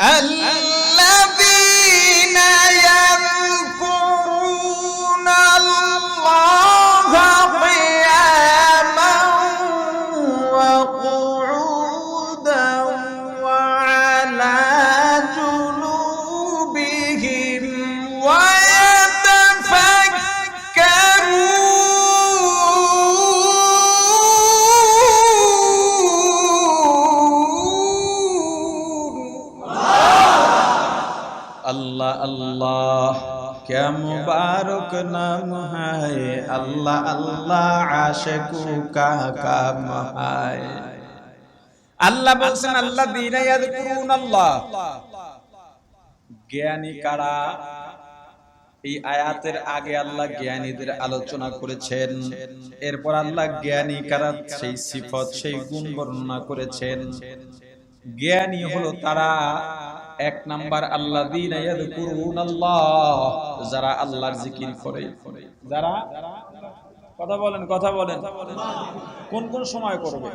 আল্লাহ নাম হায়, আল্লাহ আল্লাহ আশেকু কাকা আল্লাহ বলছেন, আল্লাহ আল্লাহ। জ্ঞানী কারা? এই আয়াতের আগে আল্লাহ জ্ঞানীদের আলোচনা করেছেন। এরপর আল্লাহ জ্ঞানী কারা? সেই সিফত, সেই গুণ বর্ণনা করেছেন। জ্ঞানী হলো তারা এক নাম্বার আল্লাহ যারা আল্লাহর জিকির করে। যারা? কথা বলেন কথা বলেন। কোন কোন সময় করবে?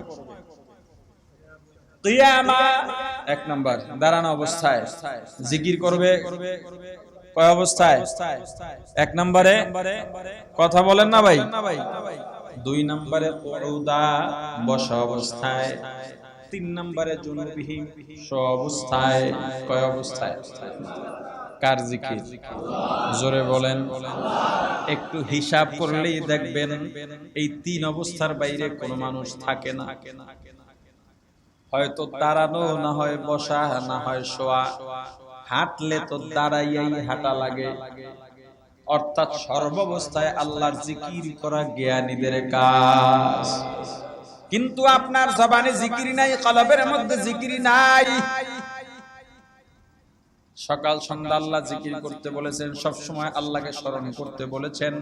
এক নাম্বার, দাঁড়ানো অবস্থায়। জিকির করবে। কয় অবস্থায়? এক নম্বরে। কথা বলেন না ভাই। দুই নম্বরে বসা অবস্থায়। তিন নম্বরে জুনুবিহীন স্ব অবস্থায়, কয় অবস্থায়? কার জিকির? জোরে বলেন। একটু হিসাব করলেই দেখবেন এই তিন অবস্থার বাইরে কোনো মানুষ থাকে না। হয়তো দাঁড়ানো না হয় বসা, না হয় শোয়া। হাঁটলে তো দাঁড়াইয়াই হাঁটা লাগে। অর্থাৎ সর্বাবস্থায় আল্লাহর জিকির করা জ্ঞানীদের কাজ। কিন্তু আপনার জবানে জিকির নাই, কলবের মধ্যে জিকির নাই। সকাল সন্ধ্যা আল্লাহ জিকির করতে বলেছেন সব সময় আল্লাহকে স্মরণ করতে বলেছেন।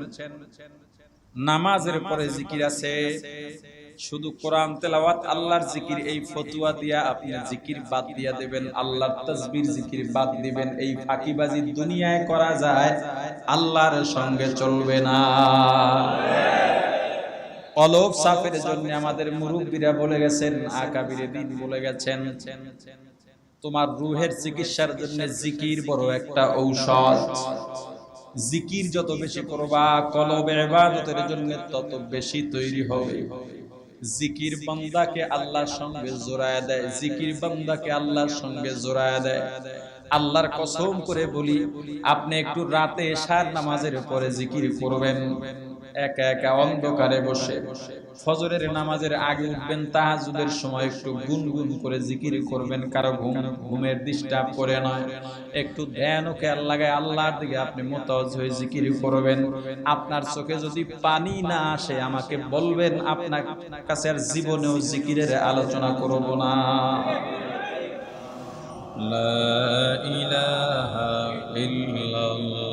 নামাজের পরে জিকির আছে। শুধু কোরআন তেলাওয়াত, আল্লাহর জিকির, এই ফতুয়া দিয়া আপনি জিকির বাদ দিয়া দেবেন, আল্লাহর তাসবির জিকির বাদ দিবেন, এই ফাঁকিবাজি দুনিয়ায় করা যায়, আল্লাহর সঙ্গে চলবে না। কলব সাফের জন্য আমাদের মুরব্বীরা বলে গেছেন, আকাবিরে দিন বলে গেছেন, তোমার রুহের চিকিৎসার জন্য জিকির বড় একটা ঔষধ। জিকির যত বেশি করবা, কলবে ইবাদতের জন্য তত বেশি তৈরি হবে। জিকির বান্দাকে আল্লাহর সঙ্গে জোড়ায় দেয়, জিকির বান্দাকে আল্লাহর সঙ্গে জোড়ায় দেয়। আল্লাহর কসম করে বলি, আপনি একটু রাতে সার নামাজের পরে জিকির করবেন। একা একা অন্ধকারে বসে। ফজরের নামাজের আগে উঠবেন তাহাজুদের সময় একটু গুনগুন করে জিকির করবেন, কারও ঘুম, ঘুমের ডিস্টার্ব করে নয় একটু ধ্যান ও খেয়াল লাগায় আল্লাহর দিকে আপনি মোতাজ হয়ে জিকির করবেন। আপনার চোখে যদি পানি না আসে, আমাকে বলবেন, আপনার কাছে আর জীবনেও জিকিরের আলোচনা করব না। লা ইলাহা ইল্লাল্লাহ।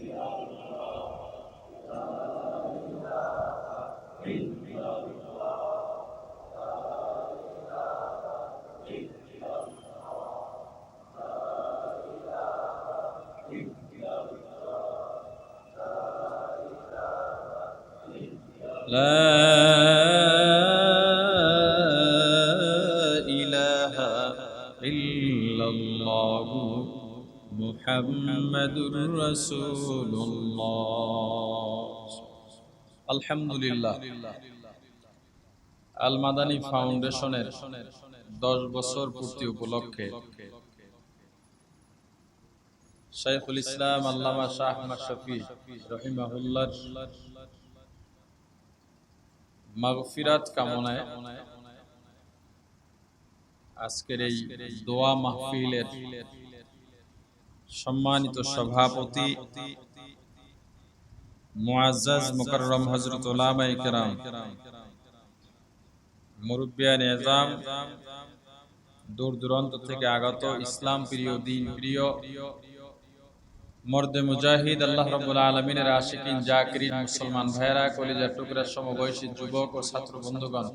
আলহামদুলিল্লাহ ইসলাম আল্লামা মাগফিরাত কামনায় আজকের এই দোয়া মাহফিলের সম্মানিত সভাপতি মুআজ্জাজ মুকাররম হযরত উলামায়ে দূর দূরান্ত থেকে আগত ইসলাম প্রিয়, দিন প্রিয়, মর্দে মুজাহিদ আল্লাহ রব্বুল আলমিনের আশিকিন, জাকিরিন মুসলমান ভাইরা কলিজার টুকরার সমবয়সী যুবক ও ছাত্র বন্ধুগণ,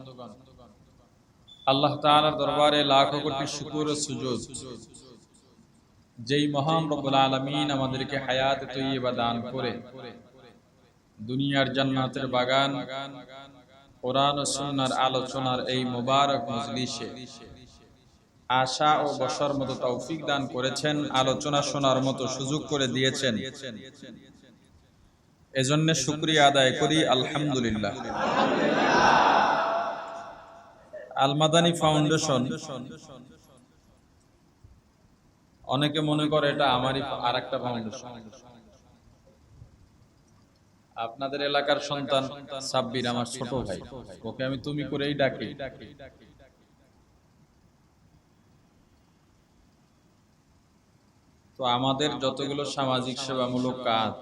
আল্লাহ তাআলার দরবারে লাখো কোটি শুকুর সুজুদ। যেই মহান রব্বুল আলমিন আমাদেরকে হায়াত তৈয়বা দান করে, দুনিয়ার জান্নাতের বাগান, কোরআন ও সুন্নাহর আলোচনার এই মোবারক মজলিসে আশা ও বসার মতো তৌফিক দান করেছেন, আলোচনা শোনার মতো সুযোগ করে দিয়েছেন। এজন্য শুক্রিয়া আদায় করি, আলহামদুলিল্লাহ। আলমাদানি ফাউন্ডেশন অনেকে মনে করে এটা আমারই আর একটা ফাউন্ডেশন আপনাদের এলাকার সন্তান সাব্বির, আমার ছোট ভাই। ওকে আমি তুমি করেই ডাকি। তো আমাদের যতগুলো সামাজিক সেবামূলক কাজ,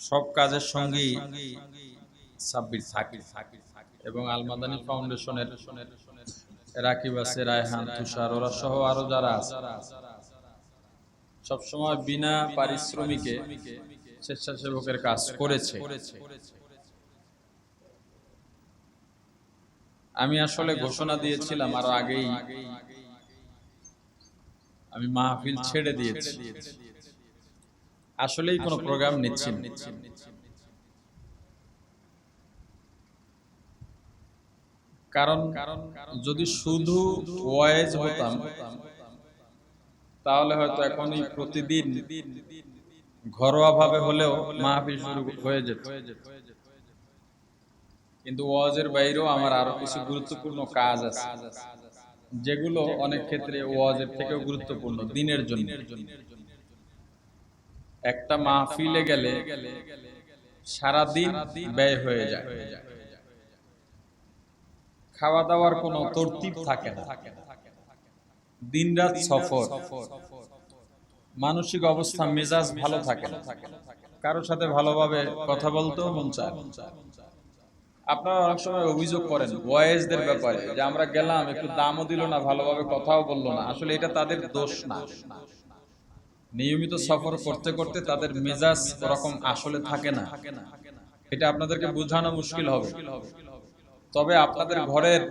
সব কাজের সঙ্গেই সাব্বির থাকে। এবং আলমাদানি ফাউন্ডেশনের রাকিব আছে রায়হান তুষার ওরা সহ আরও যারা আছে। সবসময় বিনা পারিশ্রমিকে স্বেচ্ছাসেবকের কাজ করেছে। আমি আসলে ঘোষণা দিয়েছিলাম আরও আগেই। আমি মাহফিল ছেড়ে দিয়েছি। আসলেই কোনো প্রোগ্রাম নিচ্ছি কারণ যদি শুধু ওয়াইজ হতাম, তাহলে হয়তো এখনই প্রতিদিন ঘরোয়া ভাবে হলেও মাহফিল শুরু হয়ে যেত। কিন্তু ওয়াজের বাইরেও আমার আরও কিছু গুরুত্বপূর্ণ কাজ আছে, যেগুলো অনেক ক্ষেত্রে ওয়াজের থেকেও গুরুত্বপূর্ণ দিনের জন্য। একটা মাহফিলে গেলে সারা দিন ব্যয় হয়ে যায়। খাওয়া দাওয়ার কোনো তরতিব থাকে না। দিনরাত সফর। মানসিক অবস্থা, মেজাজ ভালো থাকে না। কারোর সাথে ভালোভাবে কথা বলতেও মন চায় আপনারা অনেক সময় অভিযোগ করেন ওয়াইজদের ব্যাপারে যে আমরা গেলাম, একটু দামও দিল না, ভালোভাবে কথাও বলল না। আসলে এটা তাদের দোষ না। নিয়মিত সফর করতে করতে তাদের মেজাজ ওরকম আসলে থাকে না। এটা আপনাদেরকে বোঝানো মুশকিল হবে। তবে আপনাদের ঘরের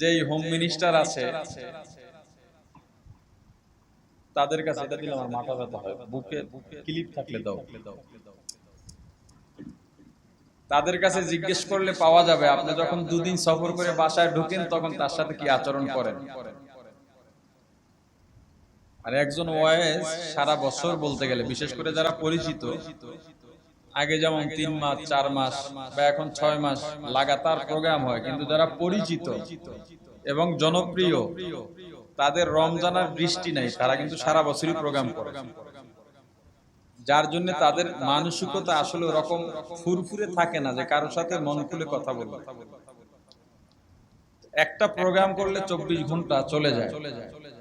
যেই হোম মিনিস্টার আছে, তাদের কাছে এটা দিলে আমার মাথা ব্যথা হয়। বুকে ক্লিপ থাকলে দাও। তাদের কাছে জিজ্ঞেস করলে পাওয়া যাবে, আপনি যখন দুদিন সফর করে বাসায় ঢুকেন, তখন তার সাথে কি আচরণ করেন? আর একজন ওয়াইস সারা বছর বলতে গেলে, বিশেষ করে যারা পরিচিত আগে যেমন তিন মাস চার মাস বা এখন ছয় মাস লাগাতার প্রোগ্রাম হয়। কিন্তু যারা পরিচিত এবং জনপ্রিয় তাদের রমজানার বৃষ্টি নাই তারা কিন্তু সারা বছরই প্রোগ্রাম করে। যার জন্য তাদের মানসিকতা আসলে ওরকম ফুরফুরে থাকে না যে কারোর সাথে মন খুলে কথা বলবে। একটা প্রোগ্রাম করলে চব্বিশ ঘণ্টা চলে যায়।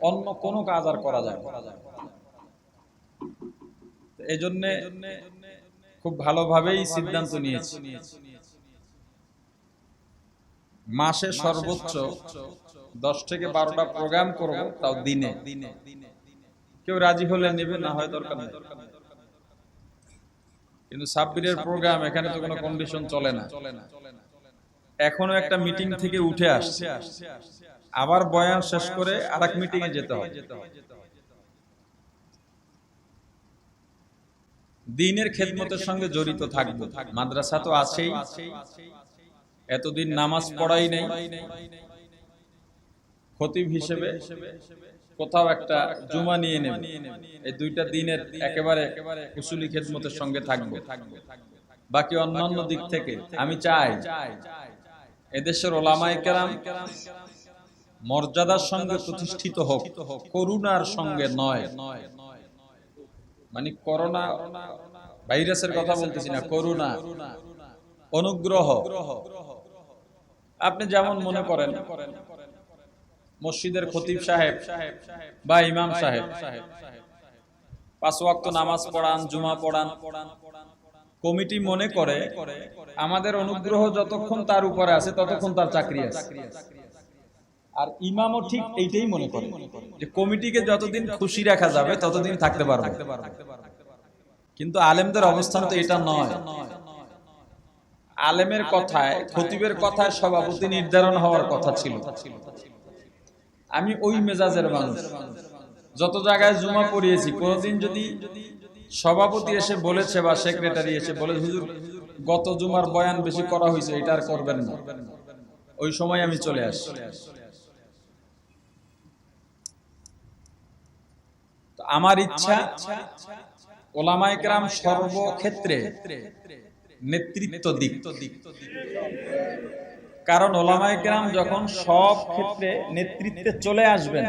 অন্য কোনো কাজ আর করা যায় এই জন্য খুব ভালোভাবেই সিদ্ধান্ত নিয়েছি। মাসে সর্বোচ্চ দশ থেকে বারোটা প্রোগ্রাম করব তাও দিনে। কেউ রাজি হলে নেবে না হয় দরকার নেই। কিন্তু সাব্বিরের প্রোগ্রাম এখানে তো কোনো কন্ডিশন চলে না। এখনও একটা মিটিং থেকে উঠে আসছে। আবার বয়ান শেষ করে আর এক মিটিং এ যেতে হবে। দিনের খেদমতের সঙ্গে জড়িত থাকব। মাদ্রাসা তো আছেই। এতদিন নামাজ পড়াই নেই। খতিব হিসেবে কোথাও একটা জুমা নিয়ে নেব। এই দুইটা দিনের একেবারে কুসুলি খেদমতের সঙ্গে থাকবে। বাকি অন্যান্য দিক থেকে আমি চাই এদেশের ওলামায় কেরাম মর্যাদার সঙ্গে প্রতিষ্ঠিত হোক, করুণার সঙ্গে নয় নয়। মানে করোনা ভাইরাসের কথা বলতেছি না করোনা অনুগ্রহ। আপনি যেমন মনে করেন মসজিদের খতিব সাহেব বা ইমাম সাহেব। পাঁচ ওয়াক্ত নামাজ পড়ান জুমা পড়ান। কমিটি মনে করে আমাদের অনুগ্রহ যতক্ষণ তার উপরে আছে ততক্ষণ তার চাকরি আছে। আর ইমামও ঠিক এইটাই মনে করে। যে কমিটিকে যতদিন খুশি রাখা যাবে ততদিন থাকতে পারবে। কিন্তু আলেমদের অবস্থান তো এটা নয়। আলেমের কথায় খতিবের কথায় সভাপতি নির্ধারণ হওয়ার কথা ছিল। আমি ওই মেজাজের মানুষ। যত জায়গায় জুমা পড়িয়েছি কোনোদিন যদি সভাপতি এসে বলেছে বা সেক্রেটারি এসে বলে হুজুর গত জুমার বয়ান বেশি করা হয়েছে এটা আর করবেন না। ওই সময় আমি চলে আসি তো আমার ইচ্ছা ওলামাইকরাম সর্বক্ষেত্রে নেতৃত্ব দিক। কারণ ওলামাইকরাম যখন সব ক্ষেত্রে নেতৃত্বে চলে আসবেন,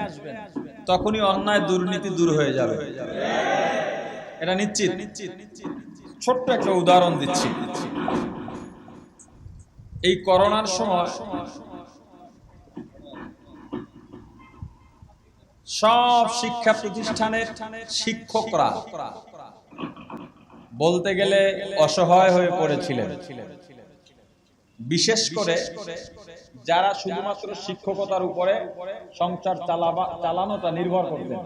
তখনই অন্যায় দুর্নীতি দূর হয়ে যাবে। এটা নিশ্চিত। ছোট্ট একটা উদাহরণ দিচ্ছি। এই করোনার সময় সব শিক্ষা প্রতিষ্ঠানের শিক্ষকরা বলতে গেলে অসহায় হয়ে পড়েছিলেন। বিশেষ করে যারা শুধুমাত্র শিক্ষকতার উপরে সংসার চালানোটা নির্ভর করতেন।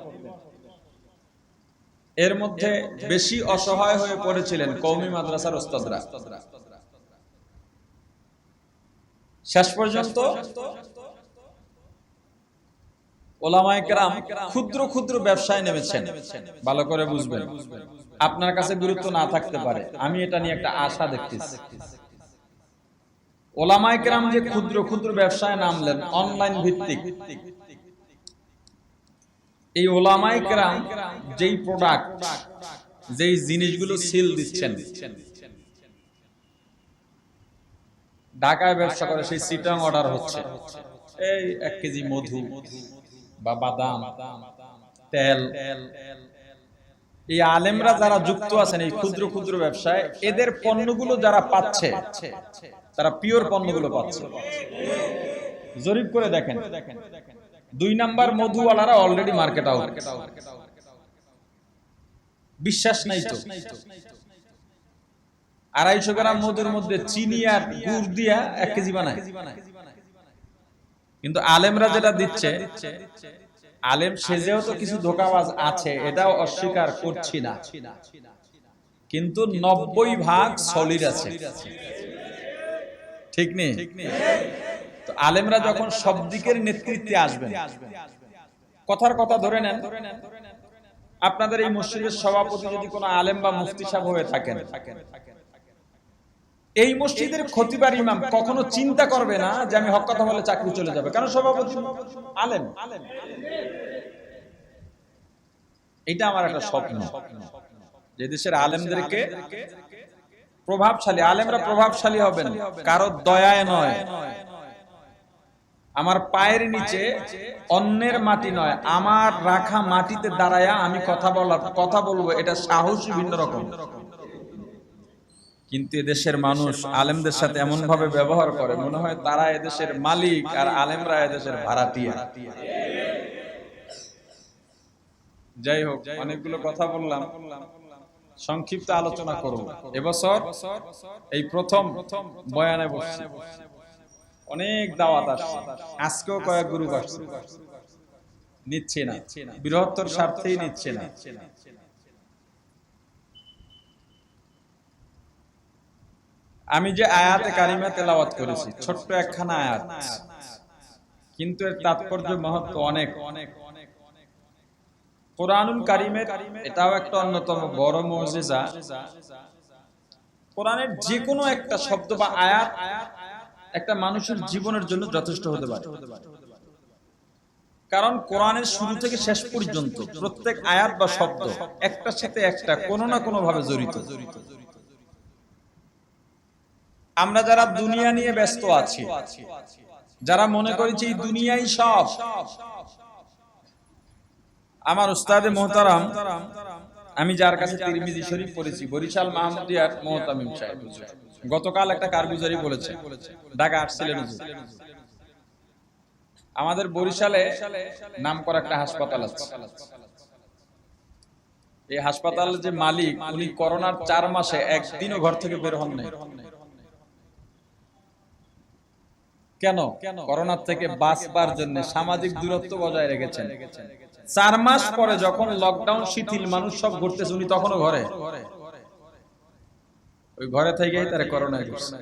এর মধ্যে বেশি অসহায় হয়ে পড়েছিলেন কৌমি মাদ্রাসার ওস্তাদরা। শেষ পর্যন্ত ওলামায়ে কেরাম ক্ষুদ্র ক্ষুদ্র ব্যবসায় নেমেছেন। ভালো করে বুঝবেন। আপনার কাছে গুরুত্ব না থাকতে পারে। আমি এটা নিয়ে একটা আশা দেখতেছি। ওলামায়ে কেরাম যে ক্ষুদ্র ক্ষুদ্র ব্যবসায় নামলেন অনলাইন ভিত্তিক। এই ওলামায়ে কেরাম যেই প্রোডাক্ট যেই জিনিসগুলো সিল দিচ্ছেন, ঢাকায় ব্যবসা করে, সেই সিটং অর্ডার হচ্ছে। এই এক কেজি মধু। বা বাদাম তেল। এই আলেমরা যারা যুক্ত আছেন এই ক্ষুদ্র ক্ষুদ্র ব্যবসায় এদের পণ্যগুলো যারা পাচ্ছে তারা পিওর পণ্যগুলো পাচ্ছে। জরিপ করে দেখেন। দুই নাম্বার মধুওয়ালারা অলরেডি মার্কেট আউট বিশ্বাস নাই তো। আড়াইশো গ্রাম মধুর মধ্যে চিনি আর গুড় দিয়া এক কেজি বানায়। কিন্তু আলেমরা যেটা দিচ্ছে আলেম সেজেও তো কিছু ধোকাবাজ আছে এটাও অস্বীকার করছি না। কিন্তু নব্বই ভাগ সলিড আছে। ঠিক নেই তো আলেমরা যখন সব দিকের নেতৃত্বে আসবেন কথার কথা ধরে নেন আপনাদের এই মসজিদের সভাপতি যদি কোনো আলেম বা মুফতি সাহেব হয়ে থাকেন এই মসজিদের খতিবার ইমাম কখনো চিন্তা করবে না যে আমি হক কথা বলে চাকরি চলে যাবে। কারণ সভাপতি আলেম। এটা আমার একটা স্বপ্ন। যে দেশের আলেমদেরকে প্রভাবশালী আলেমরা প্রভাবশালী হবেন কারও দয়ায় নয়। আমার পায়ের নিচে অন্যের মাটি নয় আমার রাখা মাটিতে দাঁড়ায়া আমি কথা বলা কথা বলব এটা সাহসী ভিন্ন রকম। কিন্তু এদেশের মানুষ আলেমদের সাথে এমন ভাবে ব্যবহার করে। মনে হয় তারা এদেশের মালিক আর আলেমরা এদেশের ভাড়াটিয়া। যাই হোক অনেকগুলো কথা বললাম। সংক্ষিপ্ত আলোচনা করব এবছর এই প্রথম বয়ানে বসছি। অনেক দাওয়াত আসছে। আজকেও কয়েক গ্রুপ আসছে নিচ্ছে না। বৃহত্তর স্বার্থেই নিচ্ছে না। আমি যে আয়াতে কারিমা তেলাওয়াত করেছি, ছোট্ট একখানা আয়াত। কিন্তু এর তাৎপর্য, মহত্ব অনেক। অনেক কোরআনুল কারিমের এটাও একটা অন্যতম বড় কোরআনের যে কোনো একটা শব্দ বা আয়াত একটা মানুষের জীবনের জন্য যথেষ্ট হতে পারে। কারণ কোরআনের শুরু থেকে শেষ পর্যন্ত প্রত্যেক আয়াত বা শব্দ একটার সাথে একটা, কোনো না কোনো ভাবে জড়িত। আমরা যারা দুনিয়া নিয়ে ব্যস্ত আছি যারা মনে করেছি দুনিয়াই সব আমার উস্তাদে মোহতারাম আমি যার কাছে তিরমিজি শরীফ পড়েছি বরিশাল মাহমুদিয়ার মোহতামিম সাহেব গতকাল একটা কারগুজারি বলেছে ঢাকা আসছিলেন আমাদের বরিশালে নাম করা একটা হাসপাতাল আছে। এই হাসপাতালের যে মালিক উনি করোনার চার মাসে একদিনও ঘর থেকে বের হন নাই। কেন? করোনার থেকে বাঁচবার জন্য সামাজিক দূরত্ব বজায় রেখেছেন। চার মাস পরে যখন লকডাউন শিথিল মানুষ সব ঘুরতেছে উনি তখনও ঘরে। ওই ঘরে থেকেই তারা করোনায় ঘুরছে।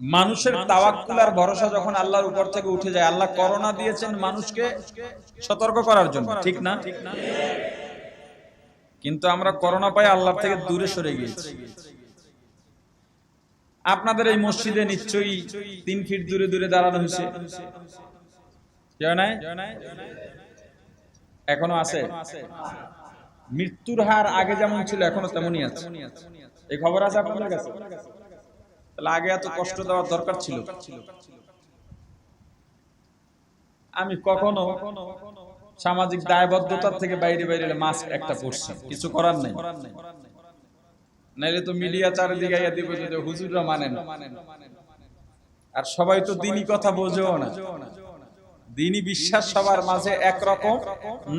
মানুষের তাওয়াক্কুল আর ভরসা যখন আল্লাহর উপর থেকে উঠে যায় আল্লাহ করোনা দিয়েছেন মানুষকে সতর্ক করার জন্য ঠিক না? কিন্তু আমরা করোনা পাই আল্লাহর থেকে দূরে সরে গিয়েছি। আপনাদের এই মসজিদে নিশ্চয়ই তিন ফিট দূরে দূরে দাঁড়ানো হয়েছে। এখনও আছে। মৃত্যুর হার আগে যেমন ছিল, এখনও তেমনই আছে। এই খবর আছে আপনাদের কাছে? তাহলে আগে এত কষ্ট দেওয়ার দরকার ছিল। আমি কখনো সামাজিক দায়বদ্ধতার থেকে বাইরে বাইরে মাস্ক একটা পড়ছি কিছু করার নেই। নাইলে তো মিডিয়া চারিদিকে আইয়া দিবে যে হুজুররা মানে না আর সবাই তো দিনই কথা বোঝেও না। দিনই বিশ্বাস সবার মাঝে একরকম?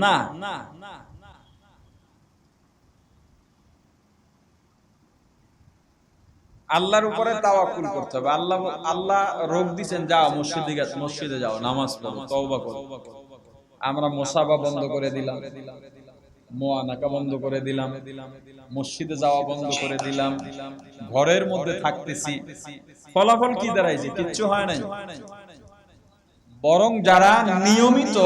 না। আল্লাহর উপরে তাওয়াক্কুল করতে হবে। আল্লাহ আল্লাহ রোগ দিছেন যাও মসজিদে মসজিদে যাও নামাজ পড়ো তওবা করো। আমরা মোসাবা বন্ধ করে দিলাম। মোয়ানাকা বন্ধ করে দিলাম, মসজিদে যাওয়া বন্ধ করে দিলাম, ঘরের মধ্যে থাকতেছি। ফলাফল কি দাঁড়াইছে কিচ্ছু হয় নাই। বরং যারা নিয়মিত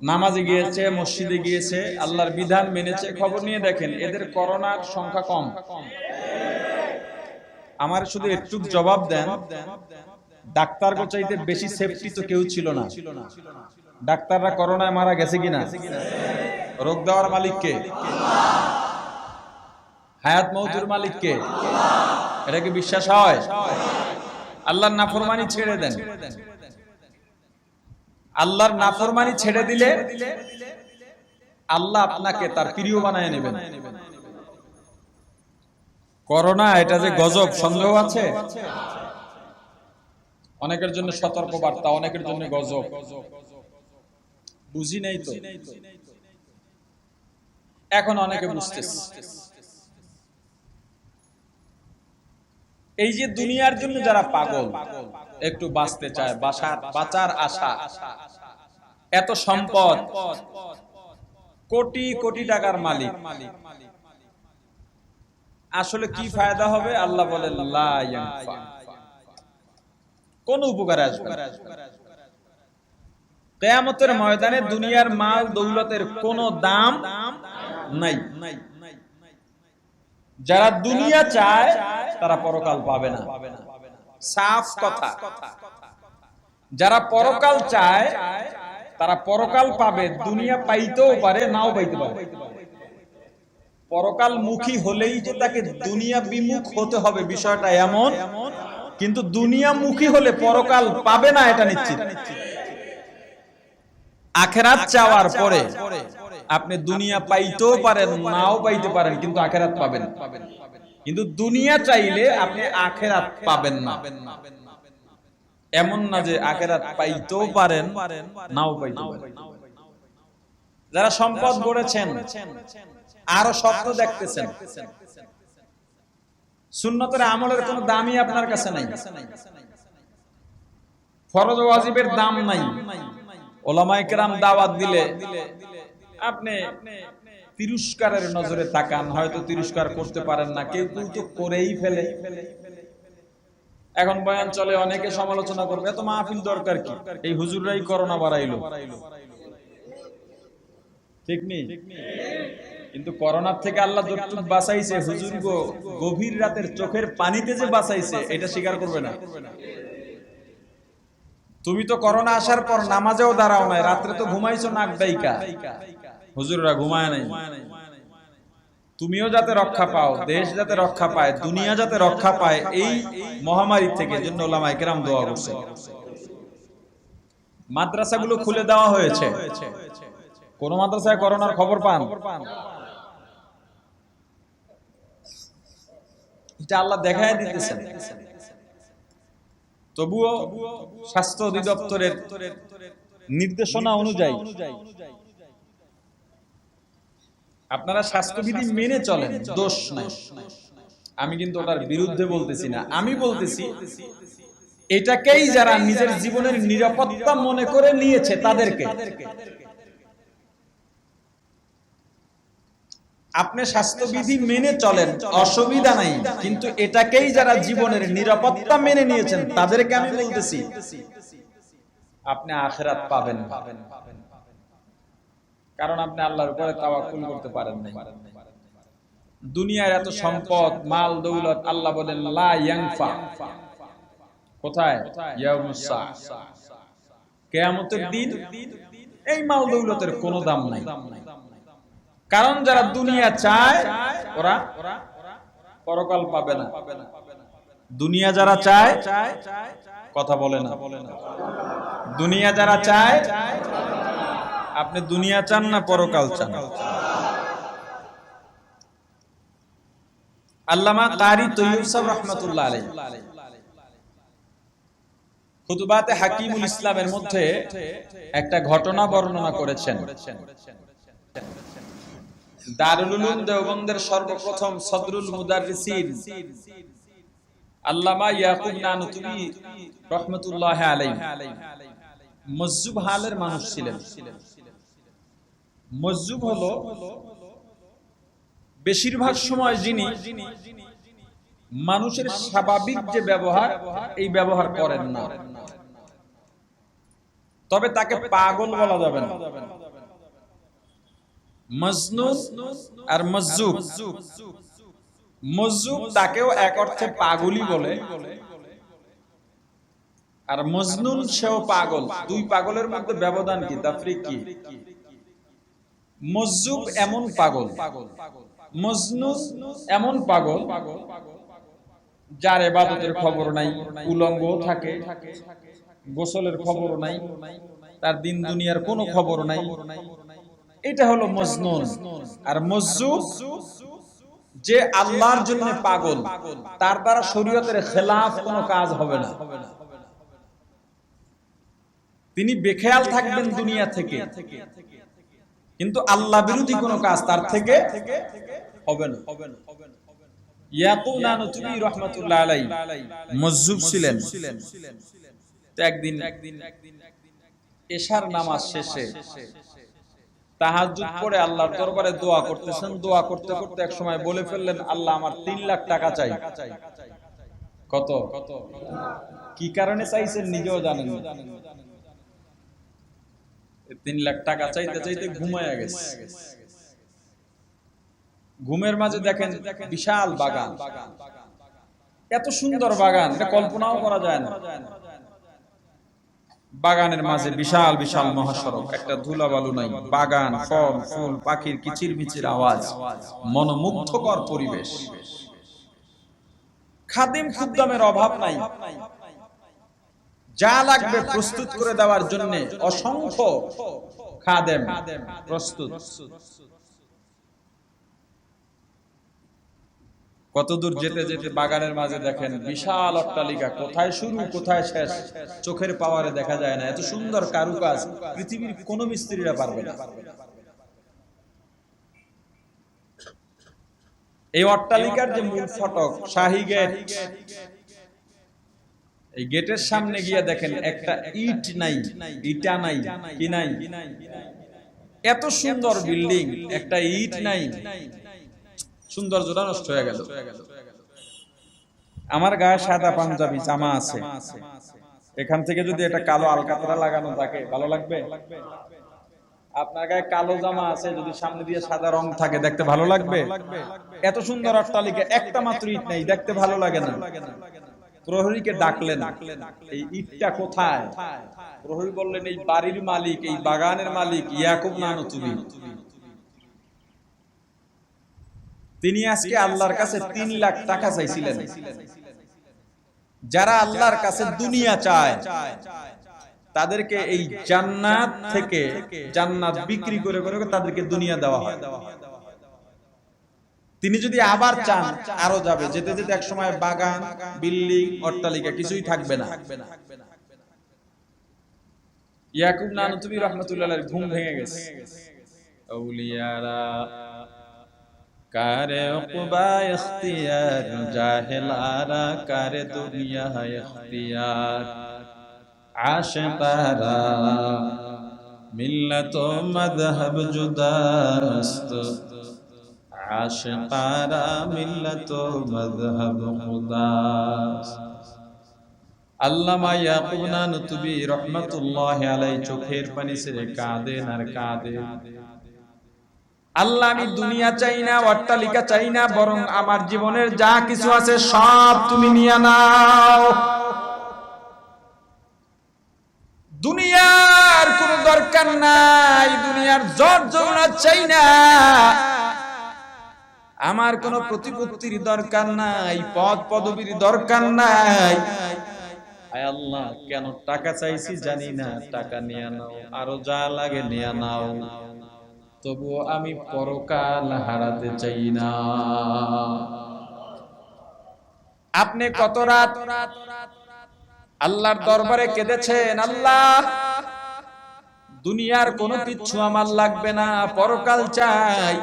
নামাজে গিয়েছে, মসজিদে গিয়েছে, আল্লাহর বিধান মেনেছে, খবর নিয়ে দেখেন, এদের করোনার সংখ্যা কম। আমার শুধু একটু জবাব দেন ডাক্তার চাইতে বেশি সেফটি তো কেউ ছিল না। ডাক্তাররা করোনায় মারা গেছে কিনা? রোগ দেওয়ার মালিক কে হায়াত মৌতুর মালিক কে এটা কি বিশ্বাস হয়? আল্লাহর নাফরমানি ছেড়ে দেন। আল্লাহর নাফরমানি ছেড়ে দিলে আল্লাহ আপনাকে তার প্রিয় বানায় নেবেন। করোনা, এটা যে গজব, সন্দেহ আছে? অনেকের জন্য সতর্ক বার্তা অনেকের জন্য গজব। বুঝি নাই তো? এখন অনেকে বুঝতেছে। এই যে দুনিয়ার জন্য যারা পাগল, একটু বাঁচতে চায় বাসার বাঁচার আশা। এত সম্পদ, কোটি কোটি টাকার মালিক। আসলে কি ফায়দা হবে? আল্লাহ বলেন, লা কোন উপকারে আসবে কেয়ামতের ময়দানে দুনিয়ার মাল দৌলতের কোন দাম নাই। যারা দুনিয়া চায়, তারা পরকাল পাবে না। সাফ কথা। যারা পরকাল চায়, তারা পরকাল পাবে। দুনিয়া পাইতেও পারে, নাও পাইতে পারে। পরকাল মুখী হলেই যে তাকে দুনিয়া বিমুখ হতে হবে, বিষয়টা এমন। কিন্তু দুনিয়া মুখী হলে পরকাল পাবে না, এটা নিশ্চিত। আখেরাত চাওয়ার পরে আপনি দুনিয়া পাইতেও পারেন, নাও পাইতে পারেন, কিন্তু আখেরাত পাবেন কিন্তু দুনিয়া চাইলে আপনি আখেরাত পাবেন না। এমন না যে আখেরাত পাইতেও পারেন, নাও পাইতে পারেন। যারা সম্পদ গড়েছেন, আরও স্বপ্ন দেখতেছেন, সুন্নতের আমলের কোনো দামই আপনার কাছে নাই। ফরজ ওয়াজিবের দাম নাই। ওলামায়ে কেরাম দাওয়াত দিলে আপনি তিরস্কারের নজরে তাকান, হয়তো তিরস্কার করতে পারেন না, কেউ কেউ তো করেই ফেলে। এখন বয়ান চলে, অনেকে সমালোচনা করবে, এত মাহফিল দরকার কি? এই হুজুররাই করোনা বাড়াইলো। ঠিক নেই কিন্তু করোনার থেকে আল্লাহ বাঁচাইছে, হুজুর গো, গভীর রাতের চোখের পানিতে যে বাঁচাইছে, এটা স্বীকার করবে না। তুমি তো করোনা আসার পর নামাজেও দাঁড়াও নাই, রাত্রে তো ঘুমাইছো নাক ডাইকা। হুজুররা ঘুমায় নাই। তুমিও যাতে রক্ষা পাও, দেশ যাতে রক্ষা পায়, দুনিয়া যাতে রক্ষা পায়, এই মহামারী থেকে জন্য ওলামায়ে কেরাম দোয়া করছে। মাদ্রাসাগুলো খুলে দেওয়া হয়েছে। কোন মাদ্রাসায় করোনার খবর পান? এটা আল্লাহ দেখায় দিতেছেন। তবুও স্বাস্থ্য অধিদপ্তরের নির্দেশনা অনুযায়ী আপনারা স্বাস্থ্যবিধি মেনে চলেন দোষ নাই। আমি কিন্তু ওটার বিরুদ্ধে বলতেছি না। আমি বলতেছি এটাকেই যারা নিজের জীবনের নিরাপত্তা মনে করে নিয়েছে তাদেরকে। আপনি স্বাস্থ্যবিধি মেনে চলেন অসুবিধা নাই। কিন্তু এটাকেই যারা জীবনের নিরাপত্তা মেনে নিয়েছেন তাদেরকে আমি বলতেছি আপনি আখেরাত পাবেন। কারণ আপনি আল্লাহর উপরে তাওয়াক্কুল করতে পারেন নাই। দুনিয়ার এত সম্পদ, মাল, দৌলত, আল্লাহ বলেন, লা ইয়ানফা। কোথায়? ইয়াউমুস কিয়ামতের দিন এই মাল, দৌলতের কোনো দাম নাই। কারণ যারা দুনিয়া চায়, ওরা পরকাল পাবে না। দুনিয়া যারা চায়, কথা বলে না। দুনিয়া যারা চায় আপনি দুনিয়া চান না পরকাল চান? আল্লামা কারি তৈয়ব রহমতুল্লাহ আলাইহি। খুতুবাতে হাকিমুল ইসলামের মধ্যে একটা ঘটনা বর্ণনা করেছেন। সর্বপ্রথম সদরুল আল্লামা ইয়াকুব নানুতুবি হালের মানুষ ছিলেন। মজ্জুব হলো বেশিরভাগ সময় যিনি মানুষের স্বাভাবিক যে ব্যবহার, এই ব্যবহার করেন না। তবে তাকে পাগল বলা যাবে না। আর তাকেও এক অর্থে পাগলই বলে, আর মজনুন সেও পাগল। দুই পাগলের মধ্যে ব্যবধান কি? তাফরিক কি? মজ্জুব এমন পাগল। মজনুন এমন পাগল যার এবাদতের খবর নাই, উলঙ্গ থাকে, গোসলের খবর নাই, তার দিন দুনিয়ার কোনো খবর নাই। এটা হলো মজনুন। আর মজ্জুব যে আল্লাহর জন্য পাগল, তার দ্বারা শরীয়তের খেলাফ কোনো কাজ হবে না। তিনি বেখেয়াল থাকবেন দুনিয়া থেকে। কিন্তু আল্লাহ বিরোধী কোনো কাজ তার থেকে হবে না। নামাজ শেষে তাহাজ্জুদ পড়ে আল্লাহর দরবারে দোয়া করতেছেন। দোয়া করতে করতে বলে ফেললেন, আল্লাহ আমার তিন লাখ টাকা চাই। কত? কি কারণে চাইছেন নিজেও জানেন না। তিন লাখ টাকা চাইতে চাইতে ঘুমায়া গেছে। ঘুমের মাঝে দেখেন বিশাল বাগান। এত সুন্দর বাগান এটা কল্পনাও করা যায় না। বাগানের মাঝে বিশাল বিশাল মহাসড়ক একটা ধুলা বালু নাই বাগান ফল ফুল পাখির কিচির মিচির আওয়াজ মনোমুগ্ধকর পরিবেশ। খাদিম খুদ্দামের অভাব নাই। যা লাগবে প্রস্তুত করে দেওয়ার জন্য অসংখ্য খাদেম প্রস্তুত। কতদূর যেতে যেতে বাগানের মাঝে দেখেন বিশাল অট্টালিকা, কোথায় শুরু, কোথায় শেষ, চোখের পাওয়ারে দেখা যায় না। এত সুন্দর কারুকাজ, পৃথিবীর কোন মিস্ত্রিরা পারবে না। এই অট্টালিকার যে মূল ফটক, শাহী গেট এই গেটের সামনে গিয়ে দেখেন একটা ইট নাই, ইটা নাই, কি নাই? এত সুন্দর বিল্ডিং, একটা ইট নাই। সৌন্দর্যটা নষ্ট হয়ে গেল। আমার গায়ে সাদা পাঞ্জাবি জামা আছে। এখান থেকে যদি এটা কালো আলকাতরা লাগানো থাকে, ভালো লাগবে? আপনার গায়ে কালো জামা আছে, যদি সামনে দিয়ে সাদা রং থাকে, দেখতে ভালো লাগবে? এত সুন্দর অট্টালিকা, একটা মাত্র ইট নাই, দেখতে ভালো লাগে না। প্রহরীকে ডাকলেন, এই ইটটা কোথায়? প্রহরী বললেন, এই বাড়ির মালিক, এই বাগানের মালিক, ইয়াকুব নানো তুমি। তিনি আজকে আল্লাহর কাছে তিন লাখ টাকা চাইছিলেন। যারা আল্লাহর কাছে দুনিয়া চায়, তাদেরকে এই জান্নাত থেকে জান্নাত বিক্রি করে করে তাদেরকে দুনিয়া দেওয়া হয়। তিনি যদি আবার চান আরও যাবে। যেতে যেতে এক সময় বাগান বিল্ডিং অট্টালিকা কিছুই থাকবে না। ইয়াকুব নানুতুবি রহমতুল্লাহ ঘুম ভেঙে গেছে। কারে উকবা ইখতিয়ার জাহেলারা কারে দুনিয়া ইখতিয়ার আশে তারা মিল্লাত ও মাযহাব আমি দুনিয়া চাই না, অট্টালিকা চাই না, বরং আমার জীবনের যা কিছু আছে সব তুমি নিয়ে নাও। দুনিয়ার কোন দরকার নাই, দুনিয়ার জট চাই না। আমার কোনো প্রতিপত্তির দরকার নাই পদ পদবীর দরকার নাই। আল্লাহ কেন টাকা চাইছি জানি না টাকা নিয়ে নাও আরও যা লাগে নিয়ে নাও। তবুও আমি পরকাল হারাতে চাই না। আপনি কত রাত আল্লাহর দরবারে কেঁদেছেন? আল্লাহ দুনিয়ার কোনো কিচ্ছু আমার লাগবে না পরকাল চাই।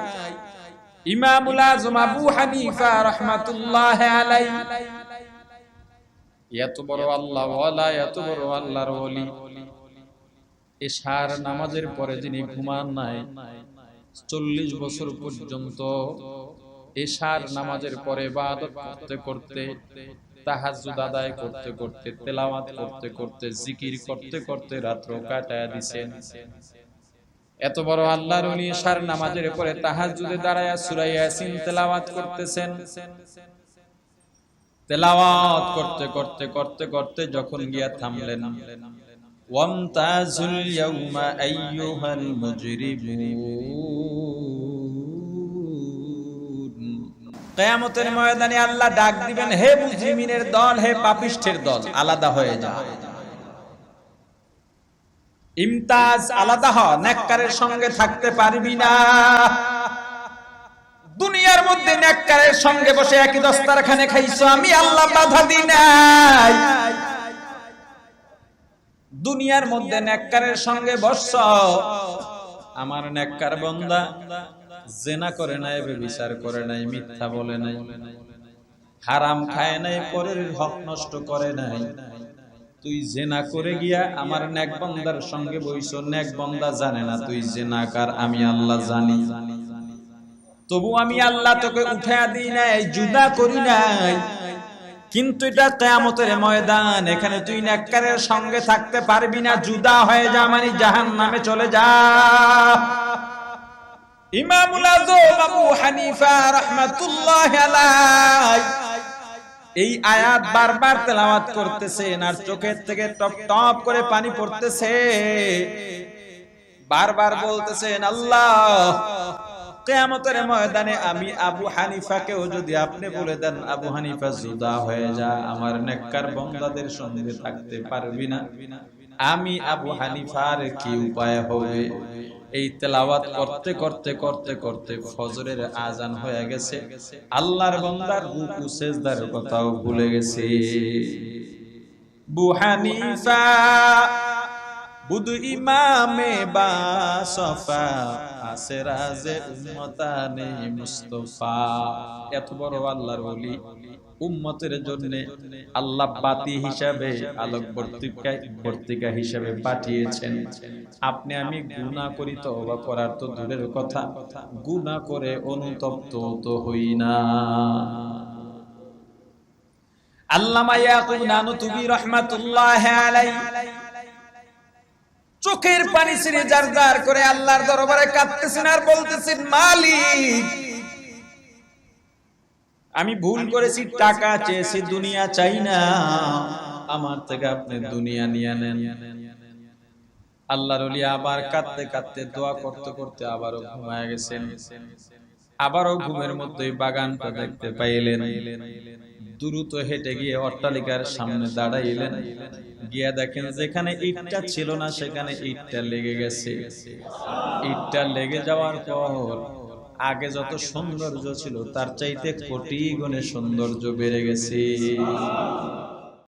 ইমামুল আজম আবু হানিফা রহমাতুল্লাহ আলাই এত বড় আল্লাহ ওয়ালা এত বড় আল্লাহর ওলি। এশার নামাজের পরে যিনি ঘুমান নাই, চল্লিশ বছর পর্যন্ত এশার নামাজের পরে ইবাদত করতে করতে, তাহাজ্জুদ আদায় করতে করতে, তেলাওয়াত করতে করতে, জিকির করতে করতে রাত্র কাটায় দিছেন। এত বড় আল্লাহর এশার নামাজের পরে তাহাজ্জুদে দাঁড়ায়া সূরা ইয়াসিন তেলাওয়াত করতেছেন। তেলাওয়াত করতে করতে করতে করতে যখন গিয়া থামলেন ময়দানে আল্লাহ ডাক দিবেন, হে মুজরিমিনের দল, হে পাপিষ্ঠের দল, আলাদা হয়ে যা। ইমতাজ আলাদা হ নেককারের সঙ্গে থাকতে পারবি না। দুনিয়ার মধ্যে নেককারের সঙ্গে বসে একই দস্তারখানে খাইছো আমি আল্লাহ বাধা দিই নাই। দুনিয়ার মধ্যে নেককারের সঙ্গে বসছ। আমার নেককার বন্দা জেনা করে নাই বিচার করে নাই মিথ্যা বলে নাই। হারাম খায় নাই পরের হক নষ্ট করে নাই। তুই জেনা করে গিয়া আমার নেক বন্দার সঙ্গে বইছ নেক বন্দা জানে না তুই জেনাকার আমি আল্লাহ জানি। তবু আমি আল্লাহ তোকে উঠা দিই নাই, জুদা করি নাই। কিন্তু এটা কেয়ামতের ময়দান, এখানে তুই নেককারের সঙ্গে থাকতে পারবি না, জুদা হয়ে যা মানে জাহান নামে চলে যা। ইমামুল আজম আবু হানিফা রাহমাতুল্লাহ আলাই এই আয়াত বারবার তেলাওয়াত করতেছেন আর চোখের থেকে টপ টপ করে পানি পড়তেছে। বারবার বলতেছেন, আল্লাহ, কেয়ামতের ময়দানে আমি আবু হানিফাকেও যদি আপনি বলে দেন, আবু হানিফা জুদা হয়ে যা, আমার নেককার বন্দাদের সঙ্গে থাকতে পারবি না। আমি আবু হানিফার কি উপায় হবে? এই তেলাওয়াত করতে করতে করতে করতে ফজরের আজান হয়ে গেছে। আল্লাহর বন্দার রুকু, সেজদার কথাও ভুলে গেছে। বুহানিফা বুধ ইমামে বা সফা, আছে রাজে মুস্তফা। এত বড় আল্লাহর ওলি। উম্মতের জন্য আল্লাহ বাতি হিসাবে আলোক বর্তিকা বর্তিকা হিসাবে পাঠিয়েছেন। আপনি আমি গুণা করি তো অবা করার তো দূরের কথা। গুণা করে অনুতপ্ত তো হই না। চোখের পানি ছিঁড়ে জারদার করে আল্লাহর দরবারে কাঁদতেছেন আর বলতেছেন, মালিক আমি ভুল করেছি টাকা চেয়েছি দুনিয়া চাই না। আমার থেকে আপনি দুনিয়া নিয়ে নেন। আল্লাহর ওলি আবার কাঁদতে কাঁদতে দোয়া করতে করতে আবারও ঘুমায় গেছেন। আবারও ঘুমের মধ্যেই বাগানটা দেখতে পাইলেন। দ্রুত হেঁটে গিয়ে অট্টালিকার সামনে দাঁড়াইলেন। গিয়া দেখেন যেখানে ইটটা ছিল না সেখানে ইটটা লেগে গেছে। ইটটা লেগে যাওয়ার পর আগে যত সৌন্দর্য ছিল তার চাইতে কোটি গুণে সৌন্দর্য বেড়ে গেছে।